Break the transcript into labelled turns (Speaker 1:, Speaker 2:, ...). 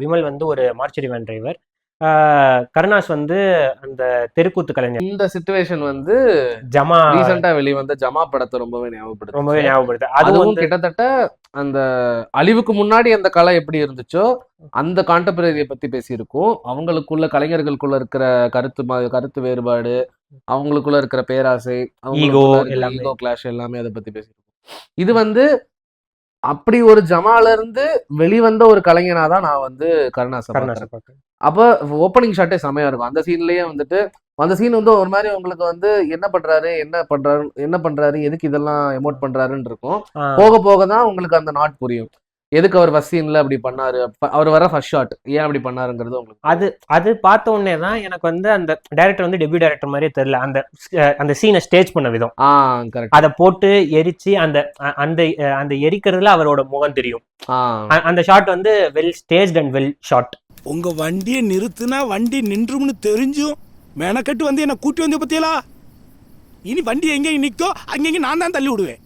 Speaker 1: விமல் வந்து ஒரு mortuary van driver Karunas வந்து அந்த தெருக்கூத்து கலைஞர்.
Speaker 2: இந்த சுச்சுவேஷன் வந்து
Speaker 1: ஜமா
Speaker 2: ரீசெண்டா வெளிவந்த ஜமா படத்தை ரொம்பவே ஞாபகப்படுது
Speaker 1: ரொம்பவே ஞாபகப்படுது அது
Speaker 2: அதுவும்
Speaker 1: வந்து
Speaker 2: கிட்டத்தட்ட அந்த அழிவுக்கு முன்னாடி அந்த கலை எப்படி இருந்துச்சோ அந்த கான்டெம்பரரியை பத்தி பேசியிருக்கோம். அவங்களுக்குள்ள கலைஞர்களுக்குள்ள இருக்கிற கருத்து கருத்து வேறுபாடு அவங்களுக்குள்ள இருக்கிற பேராசை. ஈகோ கிளாஷ் எல்லாமே அதை பத்தி பேசியிருக்கோம். இது வந்து அப்படி ஒரு ஜமால இருந்து வெளிவந்த ஒரு கலைஞனா தான் நான் வந்து கருணாசை
Speaker 1: கருணாஸ்
Speaker 2: பார்க்கறேன்.
Speaker 1: பார்க்க.
Speaker 2: அப்போ ஓப்பனிங் ஷாட்டே செமையா இருக்கும் அந்த சீன்லயே வந்துட்டு அந்த சீன் வந்து ஒரு மாதிரி உங்களுக்கு வந்து என்ன பண்றாரு என்ன பண்றாரு என்ன பண்றாரு எதுக்கு இதெல்லாம் எமோட் பண்றாருன்னு இருக்கும் போக போக தான் உங்களுக்கு அந்த நாட் புரியும் எதுக்கு அவர் ஃபர்ஸ்ட் சீன்ல அப்படி பண்ணாரு? அப்ப அவர் வர ஃபர்ஸ்ட் ஷாட் ஏன் அப்படி பண்ணாருங்கிறது உங்களுக்கு
Speaker 1: அது அது பார்த்த உடனே தான் எனக்கு வந்து அந்த டைரக்டர் வந்து டெபியூ டைரக்டர் மாதிரியே தெரியல. அந்த அந்த சீனை ஸ்டேஜ் பண்ண விதம்.
Speaker 2: ஆ கரெக்ட்
Speaker 1: அதை போட்டு எரிச்சு அந்த அந்த அந்த எரிக்கிறதுல அவரோட முகம் தெரியும். அந்த ஷாட் வந்து well stage and well shot
Speaker 3: உங்க வண்டியை நிறுத்துனா வண்டி நின்றும்னு தெரிஞ்சும் மெனக்கட்டு வந்து என்ன கூட்டி வந்து பத்தியலா? இனி வண்டி எங்கெங்க நிக்கோ அங்கங்க நான் தான் தள்ளி விடுவேன்.